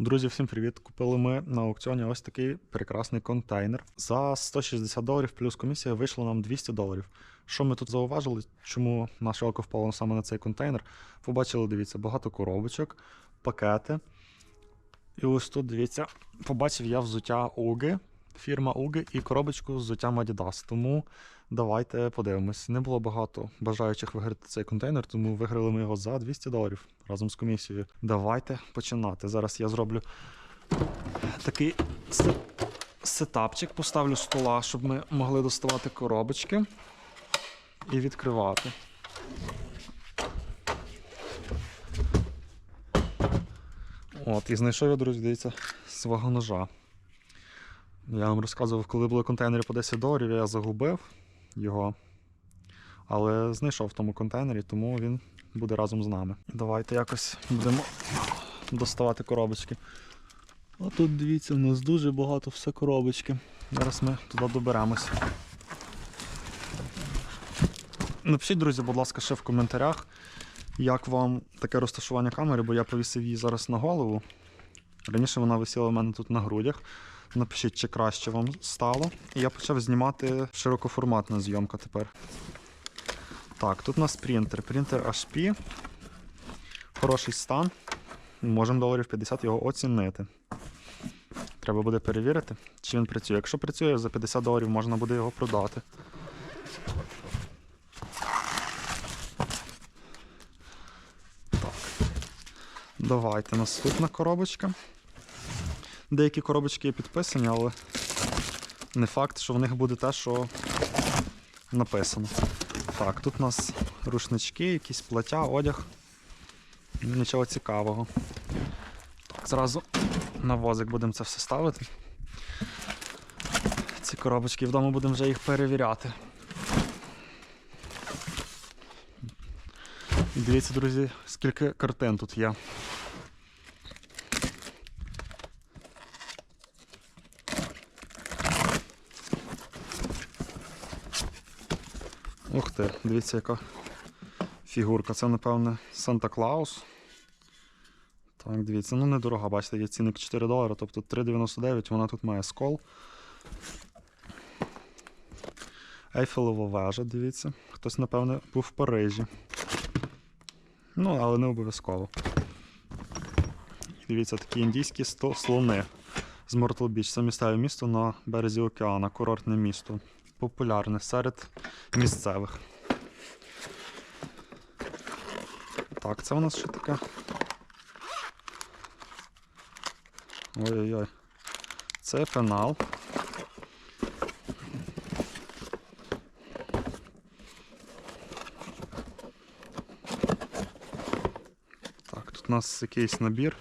Друзі, всім привіт! Купили ми на аукціоні ось такий прекрасний контейнер. За 160 доларів плюс комісія вийшло нам 200 доларів. Що ми тут зауважили? Чому наше око впало саме на цей контейнер? Побачили, дивіться, багато коробочок, пакети. І ось тут, дивіться, побачив я взуття Уги, фірма Уги і коробочку з взуттям Adidas. Тому давайте подивимось. Не було багато бажаючих виграти цей контейнер, тому виграли ми його за 200 доларів разом з комісією. Давайте починати. Зараз я зроблю такий сетапчик, поставлю стола, щоб ми могли доставати коробочки і відкривати. От, і знайшов я, друзі, дивіться, свого ножа. Я вам розказував, коли були контейнери по 10 доларів, я загубив його. Але знайшов в тому контейнері, тому він буде разом з нами. Давайте якось будемо доставати коробочки. А тут дивіться, у нас дуже багато все коробочки. Зараз ми туди доберемось. Напишіть, друзі, будь ласка, ще в коментарях, як вам таке розташування камери, бо я повісив її зараз на голову. Раніше вона висіла в мене тут на грудях. Напишіть, чи краще вам стало. І я почав знімати широкоформатна зйомка тепер. Так, тут у нас принтер. Принтер HP. Хороший стан. Можемо доларів 50 його оцінити. Треба буде перевірити, чи він працює. Якщо працює, за 50 доларів можна буде його продати. Так. Давайте наступна коробочка. Деякі коробочки є підписані, але не факт, що в них буде те, що написано. Так, тут у нас рушнички, якісь плаття, одяг. Нічого цікавого. Так, зразу на возик будемо це все ставити. Ці коробочки вдома будемо вже їх перевіряти. Дивіться, друзі, скільки картин тут є. Ух ти, дивіться, яка фігурка. Це, напевне, Санта Клаус. Так, дивіться, ну недорога, бачите, є цінник 4 долари, тобто 3,99, вона тут має скол. Ейфелева вежа, дивіться. Хтось, напевне, був в Парижі. Ну, але не обов'язково. Дивіться, такі індійські слони з Мортл Біч. Це місцеве місто на березі океана, курортне місто. Популярне серед місцевих. Так, це у нас що таке? Ой-ой-ой. Це пенал. Так, тут у нас якийсь набір.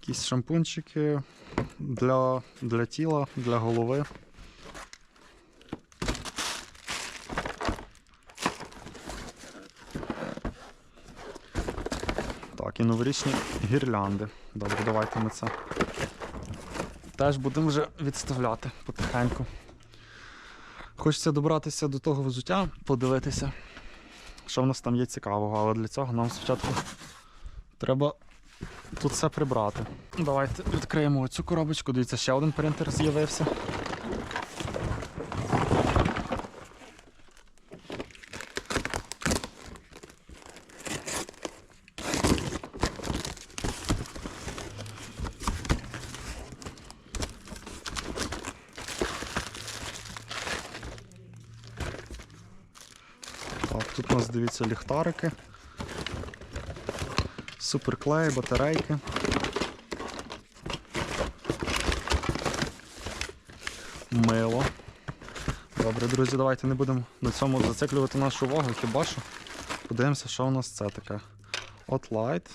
Якісь шампунчики для, для тіла, для голови. І новорічні гірлянди. Добре, давайте ми це теж будемо вже відставляти потихеньку. Хочеться добратися до того взуття, подивитися, що в нас там є цікавого, але для цього нам спочатку треба тут все прибрати. Давайте відкриємо оцю коробочку. Дивіться, ще один принтер з'явився. Так, тут у нас дивіться ліхтарики. Суперклей, батарейки. Мило. Добре, друзі, давайте не будемо на цьому зациклювати нашу увагу, хіба що. Подивимося, що у нас це таке. От Light.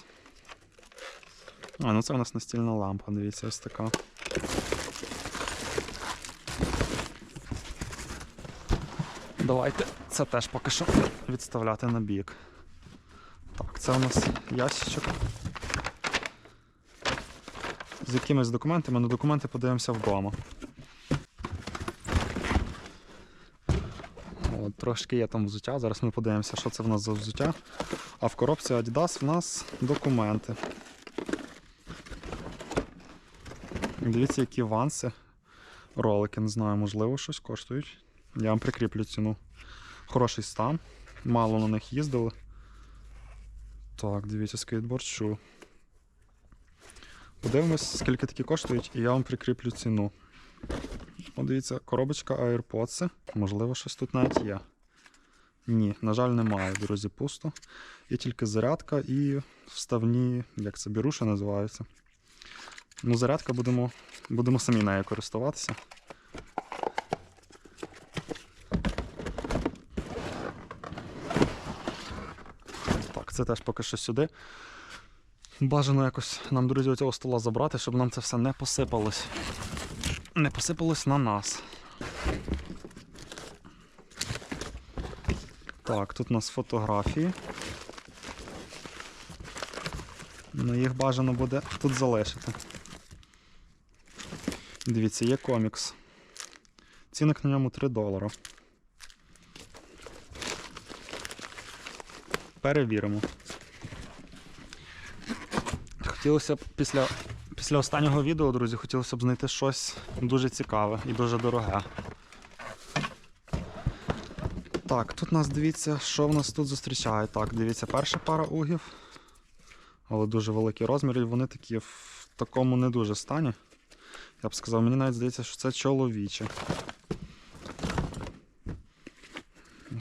А, ну це у нас настільна лампа, дивіться, ось така. Давайте це теж поки що відставляти на бік. Так, це у нас ящичок. З якимись документами, на документи подивимося вдома. От, трошки є там взуття, зараз ми подивимося, що це в нас за взуття. А в коробці Adidas в нас документи. Дивіться, які ванси. Ролики, не знаю, можливо, щось коштують. Я вам прикріплю ціну. Хороший стан. Мало на них їздили. Так, дивіться, скейтборд. Подивимось, скільки такі коштують, і я вам прикріплю ціну. О, дивіться, коробочка AirPods. Можливо, щось тут навіть є. Ні, на жаль, немає, друзі, пусто. Є тільки зарядка і вставні, як це біруші називаються. Ну, зарядка будемо, будемо самі нею користуватися. Це теж поки що сюди. Бажано якось нам, друзі, оцього стола забрати, щоб нам це все не посипалось. Не посипалось на нас. Так, тут у нас фотографії. Ну, їх бажано буде тут залишити. Дивіться, є комікс. Цінник на ньому 3 долара. Перевіримо. Хотілося б після, після останнього відео, друзі, хотілося б знайти щось дуже цікаве і дуже дороге. Так, тут нас дивіться, що в нас тут зустрічає. Так, дивіться, перша пара угів. Але дуже великі розміри, і вони такі в такому не дуже стані. Я б сказав, мені навіть здається, що це чоловіче.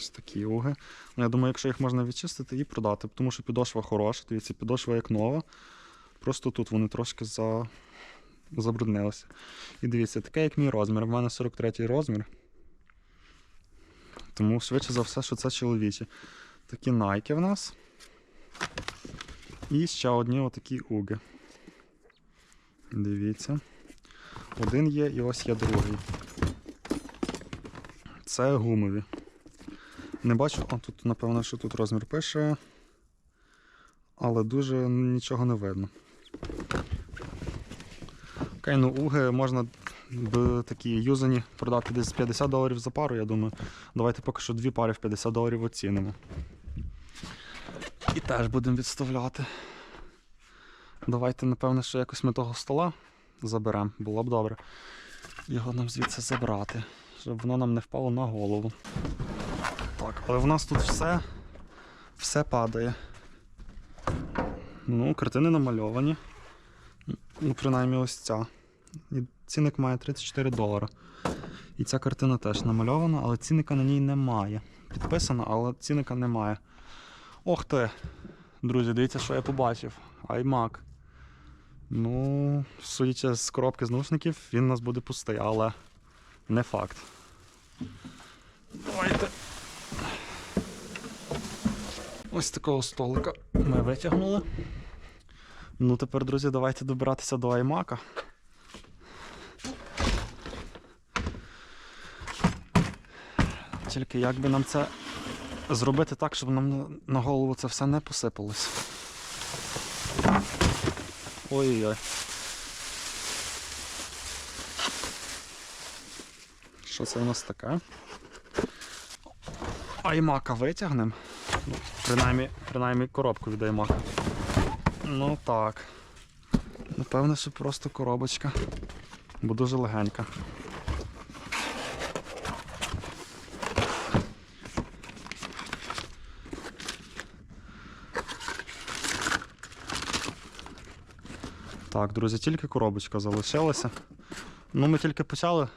Ось такі уги. Ну, я думаю, якщо їх можна відчистити і продати, тому що підошва хороша, дивіться, підошва як нова. Просто тут вони трошки за... забруднилися. І дивіться, таке як мій розмір. У мене 43 розмір. Тому швидше за все, що це чоловічі. Такі найки в нас. І ще одні отакі уги. Дивіться. Один є і ось є другий. Це гумові. Не бачу, а тут, напевно, що тут розмір пише. Але дуже нічого не видно. Окей, ну уги можна б такі юзані продати десь 50 доларів за пару, я думаю. Давайте поки що дві пари в 50 доларів оцінимо. І теж будемо відставляти. Давайте, напевно, що якось ми того стола заберемо. Було б добре. Його нам звідси забрати, щоб воно нам не впало на голову. Так, але в нас тут все, все падає. Ну, картини намальовані. Ну, принаймні ось ця. І цінник має 34 долара. І ця картина теж намальована, але цінника на ній немає. Підписана, але цінника немає. Ох ти! Друзі, дивіться, що я побачив. iMac. Ну, судячи з коробки з наушників, він у нас буде пустий, але не факт. Давайте. Ось такого столика ми витягнули. Ну, тепер, друзі, давайте добиратися до iMac. Тільки як би нам це зробити так, щоб нам на- на голову це все не посипалось. Ой-ой-ой. Що це у нас таке? Аймака витягнемо. Ну, принаймні, принаймні коробку від аймака. Ну так. Напевне, що просто коробочка. Бо дуже легенька. Так, друзі, тільки коробочка залишилася. Ну, ми тільки почали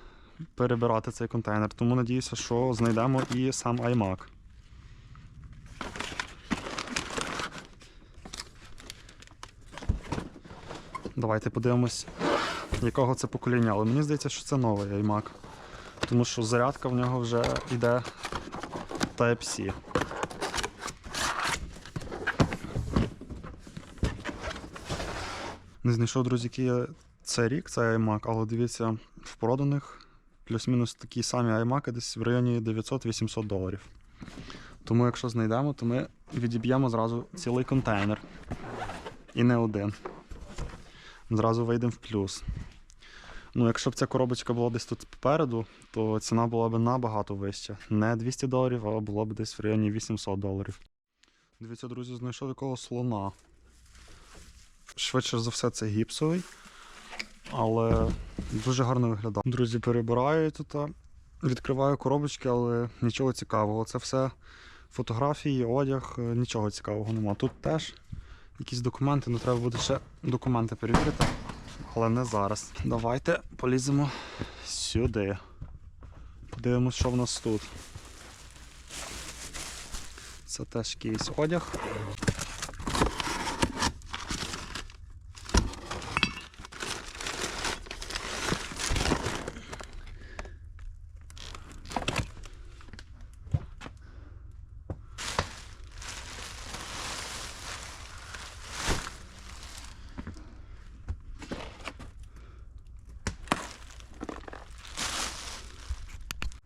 перебирати цей контейнер, тому надіюся, що знайдемо і сам iMac. Давайте подивимось, якого це покоління. Але мені здається, що це новий iMac. Тому що зарядка в нього вже йде Type-C. Не знайшов, друзі, який це рік, це iMac, але дивіться, в проданих плюс-мінус такі самі iMac десь в районі 900-800 доларів. Тому якщо знайдемо, то ми відіб'ємо зразу цілий контейнер. І не один. Зразу вийдемо в плюс. Ну, якщо б ця коробочка була десь тут попереду, то ціна була б набагато вища. Не 200 доларів, а було б десь в районі 800 доларів. Дивіться, друзі, знайшов якого слона. Швидше за все, це гіпсовий. але дуже гарно виглядає. Друзі, перебираю тут, відкриваю коробочки, але нічого цікавого. Це все фотографії, одяг, е, нічого цікавого нема. Тут теж якісь документи, ну треба буде ще документи перевірити, але не зараз. Давайте поліземо сюди. Подивимось, що в нас тут. Це теж якийсь одяг.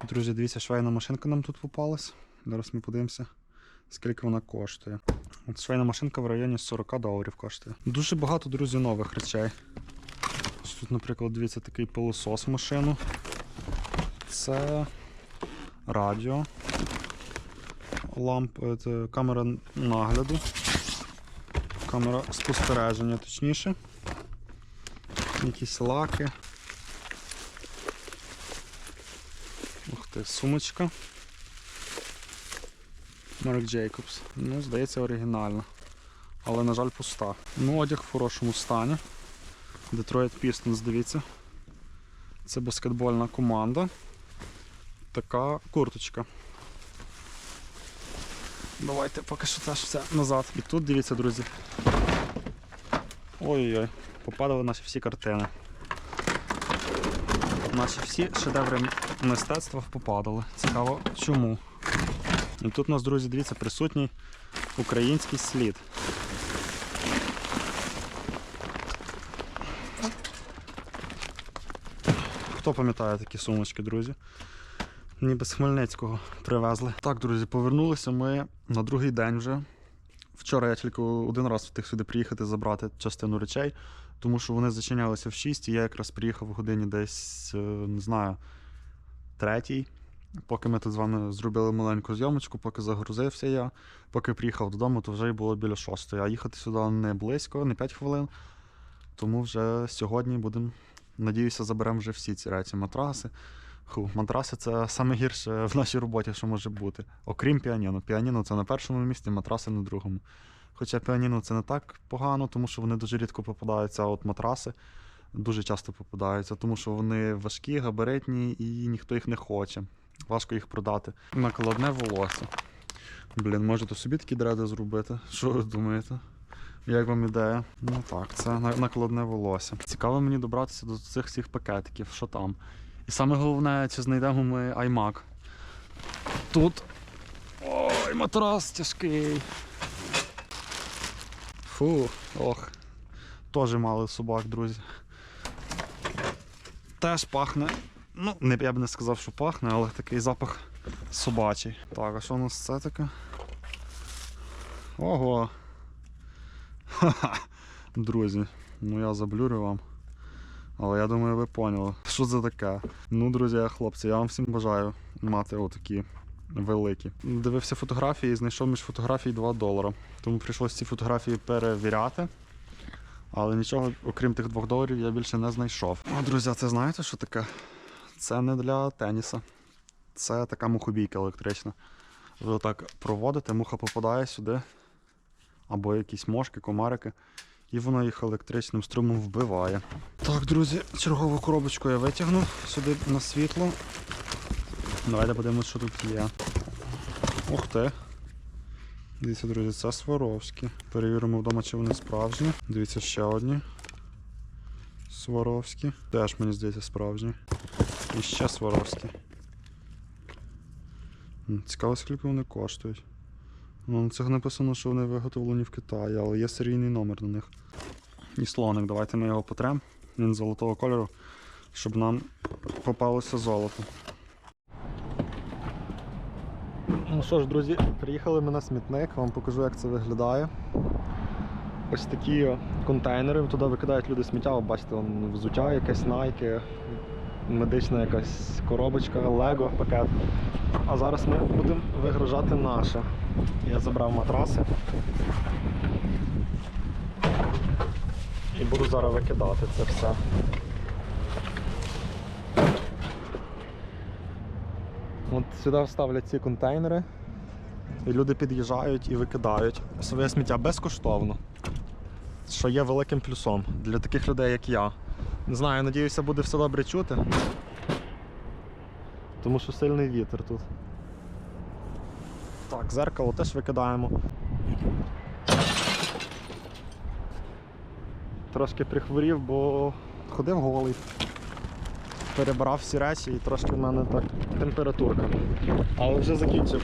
Друзі, дивіться, швейна машинка нам тут попалась. Зараз ми подивимося, скільки вона коштує. От швейна машинка в районі 40 доларів коштує. Дуже багато, друзі, нових речей. Ось тут, наприклад, дивіться, такий пилосос машину. Це радіо. Ламп, е, це камера нагляду. Камера спостереження, точніше. Якісь лаки. Ти, сумочка. Марк Джейкобс. Ну, здається, оригінальна. Але, на жаль, пуста. Ну, одяг в хорошому стані. Detroit Pistons, дивіться. Це баскетбольна команда. Така курточка. Давайте поки що теж все назад. І тут дивіться, друзі. Ой-ой-ой, попадали наші всі картини. Наші всі шедеври мистецтва попадали. Цікаво, чому. І тут у нас, друзі, дивіться, присутній український слід. Хто пам'ятає такі сумочки, друзі? Ніби з Хмельницького привезли. Так, друзі, повернулися ми на другий день вже. Вчора я тільки один раз встиг сюди приїхати забрати частину речей, тому що вони зачинялися в 6, і я якраз приїхав в годині десь, е, не знаю, третій. Поки ми тут з вами зробили маленьку зйомочку, поки загрузився я, поки приїхав додому, то вже й було біля шостої. А їхати сюди не близько, не 5 хвилин. Тому вже сьогодні будемо, надіюся, заберемо вже всі ці речі. Матраси. Ху, матраси це саме гірше в нашій роботі, що може бути. Окрім піаніно. Піаніно це на першому місці, матраси на другому. Хоча піаніно це не так погано, тому що вони дуже рідко попадаються, а от матраси дуже часто попадаються, тому що вони важкі, габаритні і ніхто їх не хоче. Важко їх продати. Накладне волосся. Блін, можете собі такі дреди зробити. Що ви думаєте? Як вам ідея? Ну так, це накладне волосся. Цікаво мені добратися до цих всіх пакетиків, що там. І саме головне, чи знайдемо ми iMac. Тут. Ой, матрас тяжкий. Фу, ох. Теж мали собак, друзі. Теж пахне. Ну, не, я б не сказав, що пахне, але такий запах собачий. Так, а що у нас це таке? Ого. Ха-ха. Друзі, ну я заблюрю вам. Але я думаю, ви поняли, що це таке. Ну, друзі, хлопці, я вам всім бажаю мати отакі великі. Дивився фотографії і знайшов між фотографій 2 долара. Тому прийшлося ці фотографії перевіряти. Але нічого, окрім тих 2 доларів, я більше не знайшов. О, друзі, це знаєте, що таке? Це не для теніса. Це така мухобійка електрична. Ви отак проводите, муха попадає сюди. Або якісь мошки, комарики. І воно їх електричним струмом вбиває. Так, друзі, чергову коробочку я витягнув сюди на світло. Давайте подивимось, що тут є. Ух ти. Дивіться, друзі, це Сваровські. Перевіримо вдома, чи вони справжні. Дивіться, ще одні. Сваровські. Теж, мені здається, справжні. І ще Сваровські. Цікаво, скільки вони коштують. Ну, на цих написано, що вони виготовлені в Китаї, але є серійний номер на них. І слоник, давайте ми його потрем. Він золотого кольору, щоб нам попалося золото. Ну що ж, друзі, приїхали ми на смітник, вам покажу, як це виглядає. Ось такі контейнери, туди викидають люди сміття, ви бачите, вон взуття якесь найки, медична якась коробочка, лего, пакет. А зараз ми будемо вигружати наше. Я забрав матраси. І буду зараз викидати це все. От сюди ставлять ці контейнери, і люди під'їжджають і викидають своє сміття безкоштовно. Що є великим плюсом для таких людей, як я. Не знаю, надіюся, буде все добре чути. Тому що сильний вітер тут. Так, зеркало теж викидаємо. Трошки прихворів, бо ходив голий. Перебрав всі речі і трошки в мене так температурка. Але вже закінчив.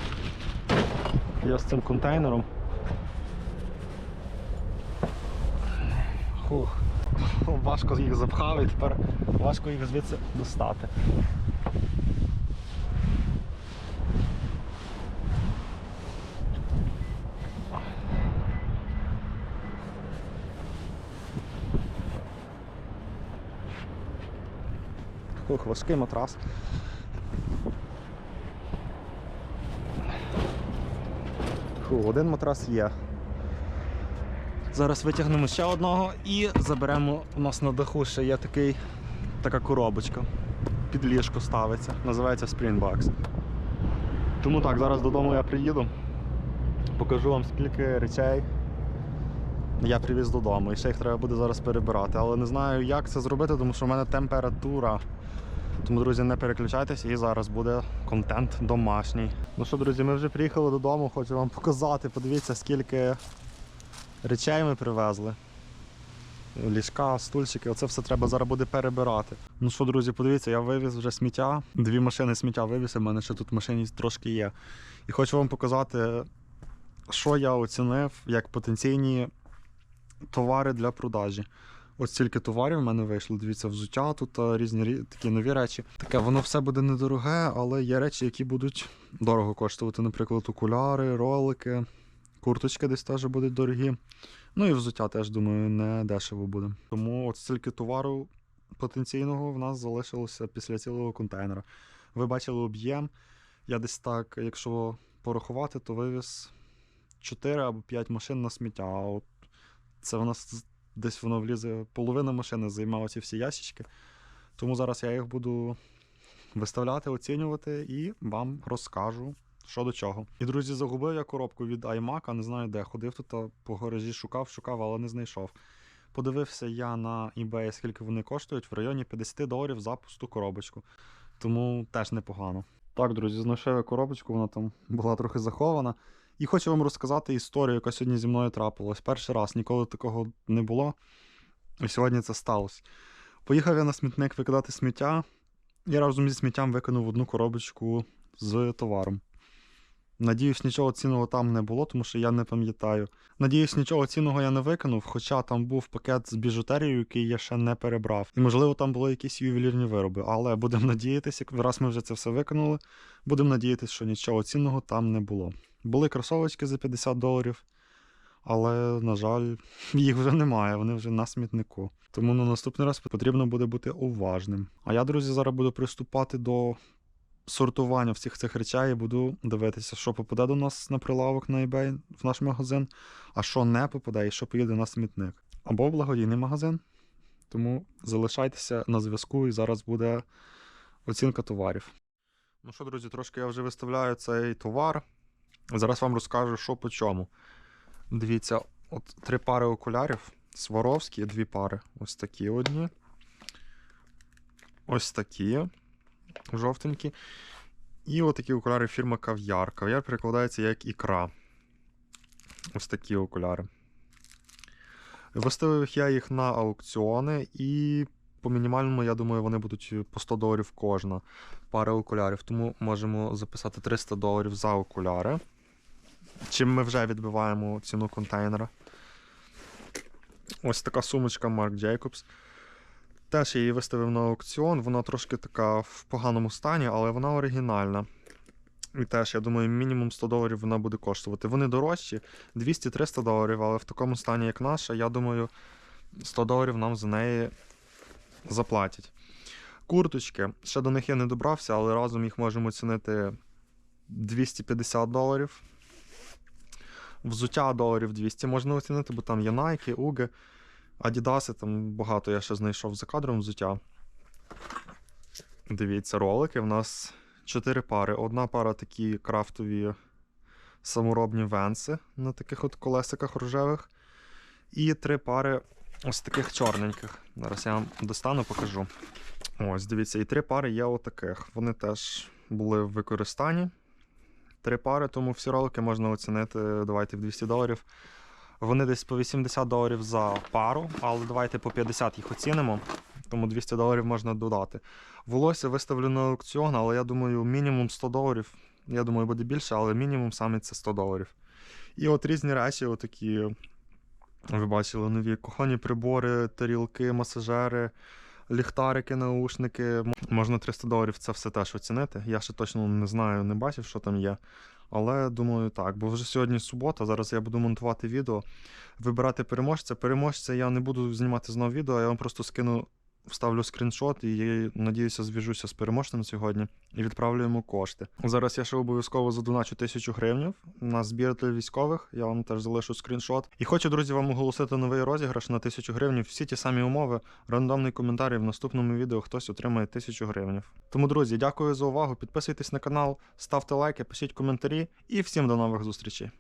Я з цим контейнером. Хух. Важко їх запхав і тепер важко їх звідси достати. Фух, важкий матрас. Фу, один матрас є. Зараз витягнемо ще одного і заберемо. У нас на даху ще є такий, така коробочка. Під ліжко ставиться. Називається Springbox. Тому так, зараз додому я приїду. Покажу вам скільки речей я привіз додому. І ще їх треба буде зараз перебирати. Але не знаю, як це зробити, тому що в мене температура. Тому, друзі, не переключайтеся і зараз буде контент домашній. Ну що, друзі, ми вже приїхали додому, хочу вам показати. Подивіться, скільки речей ми привезли. Ліжка, стульчики, оце все треба зараз буде перебирати. Ну що, друзі, подивіться, я вивіз вже сміття. Дві машини сміття вивіз, в мене ще тут в машині трошки є. І хочу вам показати, що я оцінив як потенційні товари для продажі. Ось стільки товарів в мене вийшло. Дивіться, взуття тут різні такі нові речі. Таке воно все буде недороге, але є речі, які будуть дорого коштувати. Наприклад, окуляри, ролики, курточки десь теж будуть дорогі. Ну і взуття теж, думаю, не дешево буде. Тому от стільки товару потенційного в нас залишилося після цілого контейнера. Ви бачили об'єм. Я десь так, якщо порахувати, то вивіз 4 або 5 машин на сміття. От це в нас десь воно влізе, половина машини займає ці всі ящички. Тому зараз я їх буду виставляти, оцінювати і вам розкажу, що до чого. І, друзі, загубив я коробку від iMac, а не знаю де. Ходив тут по гаражі, шукав, шукав, але не знайшов. Подивився я на eBay, скільки вони коштують, в районі 50 доларів за пусту коробочку. Тому теж непогано. Так, друзі, знайшов я коробочку, вона там була трохи захована. І хочу вам розказати історію, яка сьогодні зі мною трапилась. Перший раз ніколи такого не було. І сьогодні це сталося. Поїхав я на смітник викидати сміття. Я разом зі сміттям викинув одну коробочку з товаром. Надіюсь, нічого цінного там не було, тому що я не пам'ятаю. Надіюсь, нічого цінного я не викинув, хоча там був пакет з біжутерією, який я ще не перебрав. І можливо там були якісь ювелірні вироби. Але будемо надіятися, раз ми вже це все викинули, будемо надіятися, що нічого цінного там не було. Були кросовочки за 50 доларів, але, на жаль, їх вже немає, вони вже на смітнику. Тому на наступний раз потрібно буде бути уважним. А я, друзі, зараз буду приступати до сортування всіх цих речей і буду дивитися, що попаде до нас на прилавок на eBay в наш магазин, а що не попаде і що поїде на смітник. Або благодійний магазин. Тому залишайтеся на зв'язку і зараз буде оцінка товарів. Ну що, друзі, трошки я вже виставляю цей товар. Зараз вам розкажу, що по чому. Дивіться, от три пари окулярів. Сваровські, дві пари. Ось такі одні. Ось такі. Жовтенькі. І отакі окуляри фірми Кав'яр. Кав'яр перекладається як ікра. Ось такі окуляри. Виставив я їх на аукціони, і по мінімальному, я думаю, вони будуть по 100 доларів кожна пара окулярів. Тому можемо записати 300 доларів за окуляри. Чим ми вже відбиваємо ціну контейнера. Ось така сумочка Marc Jacobs. Теж я її виставив на аукціон. Вона трошки така в поганому стані, але вона оригінальна. І теж, я думаю, мінімум 100 доларів вона буде коштувати. Вони дорожчі, 200-300 доларів, але в такому стані, як наша, я думаю, 100 доларів нам за неї заплатять. Курточки. Ще до них я не добрався, але разом їх можемо оцінити 250 доларів. Взуття доларів 200 можна оцінити, бо там є Nike, Уги, Adidas, там багато я ще знайшов за кадром взуття. Дивіться, ролики в нас чотири пари. Одна пара такі крафтові саморобні венси на таких от колесиках рожевих. І три пари ось таких чорненьких. Зараз я вам достану, покажу. Ось, дивіться, і три пари є отаких. Вони теж були в використанні. Три пари, тому всі ролики можна оцінити. Давайте в 200 доларів. Вони десь по 80 доларів за пару, але давайте по 50 їх оцінимо, тому 200 доларів можна додати. Волосся виставлю на аукціон, але я думаю, мінімум 100 доларів. Я думаю, буде більше, але мінімум саме це 100 доларів. І от різні речі, отакі, ви бачили, нові кухонні прибори, тарілки, масажери, ліхтарики, наушники. Можна 300 доларів це все теж оцінити. Я ще точно не знаю, не бачив, що там є. Але думаю, так, бо вже сьогодні субота, зараз я буду монтувати відео, вибирати переможця. Переможця я не буду знімати знову відео, я вам просто скину, вставлю скріншот і надіюся, зв'яжуся з переможцем сьогодні і відправлю йому кошти. Зараз я ще обов'язково задоначу тисячу гривень на збір для військових. Я вам теж залишу скріншот. І хочу, друзі, вам оголосити новий розіграш на тисячу гривень. Всі ті самі умови. Рандомний коментар і в наступному відео хтось отримає тисячу гривень. Тому, друзі, дякую за увагу. Підписуйтесь на канал, ставте лайки, пишіть коментарі і всім до нових зустрічей.